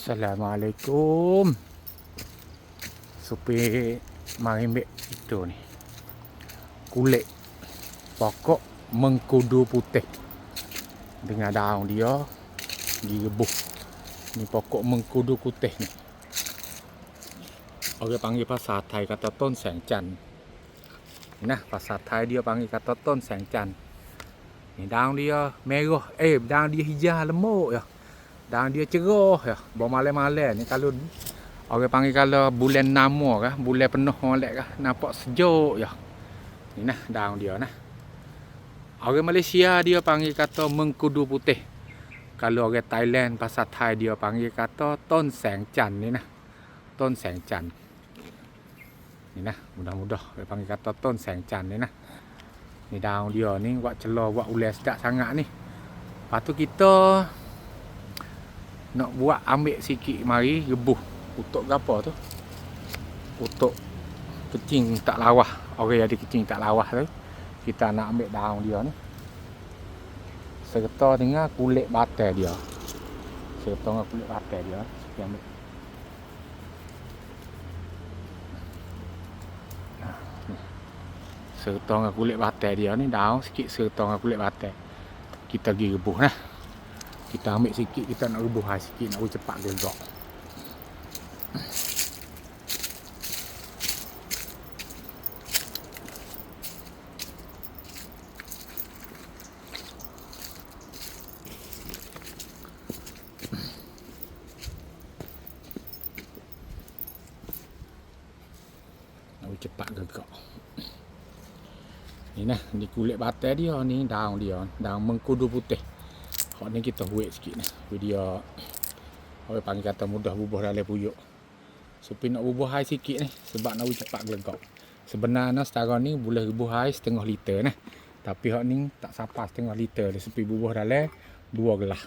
Assalamualaikum. Supir mari ambil itu ni. Kulit pokok mengkudu putih. Dengan daun dia direbuh. Ni pokok mengkudu putih ni. Orang panggil pasar Thai kata ton seng chan. Nah, pasar Thai dia panggil kata ton seng chan. Ni daun dia merah, eh daun dia hijau lemuk ya. Dan dia cerah ya. Bawa malam-malam ni kalau orang panggil kalau bulan nama kah, bulan penuh molek kah, nampak sejuk ya. Ni nah daun dia nah. Orang Malaysia dia panggil kata mengkudu putih. Kalau orang Thailand pasal Thai dia panggil kata ton seng chan ni nah. Ton seng chan. Ni nah, mudah-mudah orang panggil kata ton seng chan ni nah. Ni daun dia ni buat celah buat ulas sedap sangat ni. Lepas tu kita nak buat ambil sikit mari rebuh untuk apa tu? Untuk kecing tak lawah. Orang ada kecing tak lawah tu kita nak ambil daun dia ni. Serta dengan kulit batai dia. Serta dengan kulit batai dia kita ambil. Serta dengan kulit batai dia ni daun sikit serta dengan kulit batai kita pergi rebuh nah kita ambil sikit kita nak rebuh hai sikit nak cepat gerak nak cepat gerak ni nah ni kulit batai dia ni daun dia daun mengkudu putih Hak ni kita wait sikit ni. Video orang panggil kata mudah bubuh dalam puyuk. Supi nak bubuh air sikit ni sebab nak cepat gelegak. Sebenarnya setara ni boleh bubuh air setengah liter ni. Tapi hak ni tak sampai setengah liter dia supi bubuh dalam dua gelas.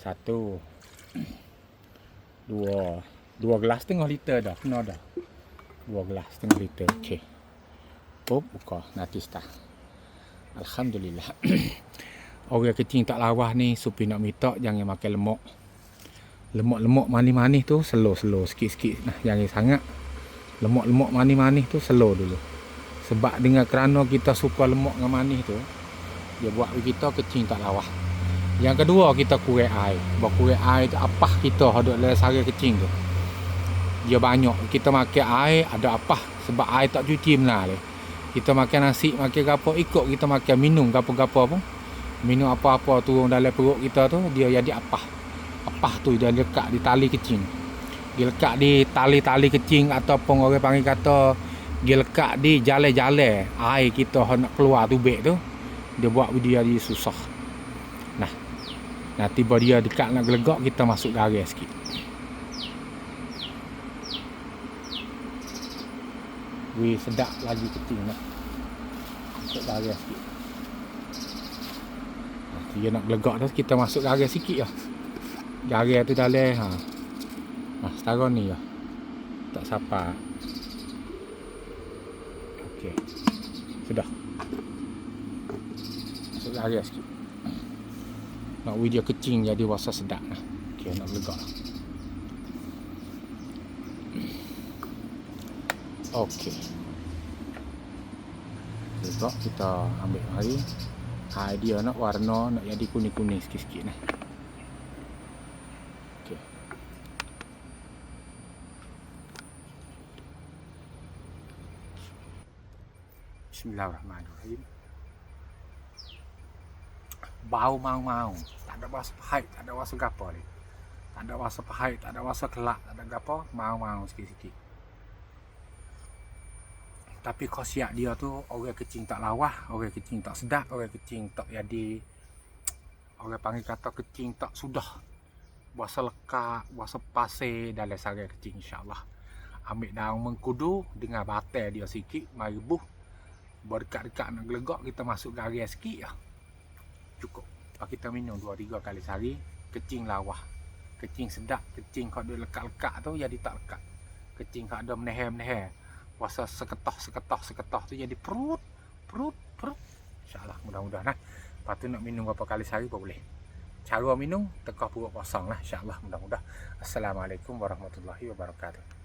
Satu dua dua gelas setengah liter dah kena dah. Dua gelas setengah liter. Okey. Oh, buka nanti start. Alhamdulillah. orang kecil tak lawah ni supi nak minta jangan makan lemak lemak-lemak manis-manis tu slow-slow sikit-sikit. Nah jangan sangat. Lemak-lemak manis-manis tu slow dulu. Sebab dengan kerana kita suka lemak dengan manis tu dia buat kita kecil tak lawah yang kedua kita kurang air. Buat kurang air tu apa kita hadap dalam sara kecil tu. Dia banyak. Kita makan air ada apa sebab air tak cuci benar kita makan nasi makan apa ikut kita makan minum gapo-gapo pun minum apa-apa turun dalam perut kita tu dia jadi apa apa tu dia lekat di tali kecing. Dia lekat di tali-tali kecing ataupun orang panggil kata dia lekat di jale-jale air kita nak keluar tubik tu dia buat dia jadi susah. Nah nah tiba dia dekat nak gelegak kita masuk garis sikit. Wih sedap lagi kecing nak. Masuk garis sikit dia nak gelegak tu kita masuk garis sikit lah. Garis tu dalam ha. ha setara ni lah. Tak sapa okey. Sudah. Masuk garis sikit. Nak video kecing jadi rasa sedap lah. Okey nak gelegak lah. Okey. Lepas kita ambil hari ha, dia nak warna nak jadi kuning-kuning sikit-sikit ni. Okey. Bismillahirrahmanirrahim. Bau mau-mau. Tak ada rasa pahit, tak ada rasa gapo ni. Tak ada rasa pahit, tak ada rasa kelak, tak ada gapo, mau-mau sikit-sikit. Tapi khasiat dia tu orang kecing tak lawah, orang kecing tak sedap, orang kecing tak jadi orang panggil kata kecing tak sudah. Buasa lekak, buasa pasir dalam sarang kecing insya-Allah. Ambil daun mengkudu dengan batai dia sikit, mari buh. Berdekat-dekat nak gelegak kita masuk garis sikit ya. Cukup. Lepas kita minum 2 3 kali sehari, kecing lawah. Kecing sedap, kecing kalau dia lekat-lekat tu jadi tak lekat. Kecing kalau ada meneher-meneher puasa seketah seketah seketah tu jadi perut perut perut. Insyaallah mudah-mudahan nah lepas tu nak minum berapa kali sehari pun boleh. Cara minum tekah perut kosong lah insyaallah mudah-mudah Assalamualaikum warahmatullahi wabarakatuh